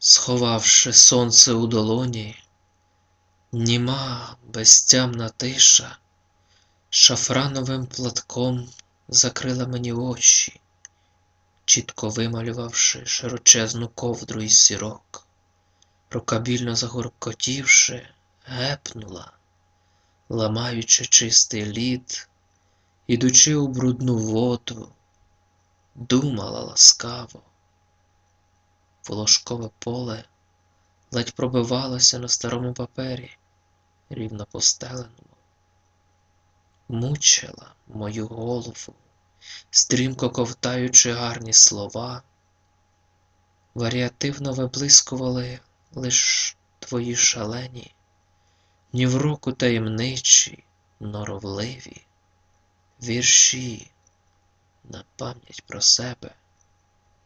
Сховавши сонце у долоні, Німа безтямна тиша, Шафрановим платком закрила мені очі, чітко вималювавши широчезну ковдру із зірок, рукабільно загоркотівши, гепнула, ламаючи чистий лід, ідучи у брудну воду, думала ласкаво. Волошкове поле ледь пробивалося на старому папері, рівно постеленому. Мучила мою голову, стрімко ковтаючи гарні слова, варіативно виблискували лиш твої шалені, ні в року таємничі, норовливі, вірші на пам'ять про себе.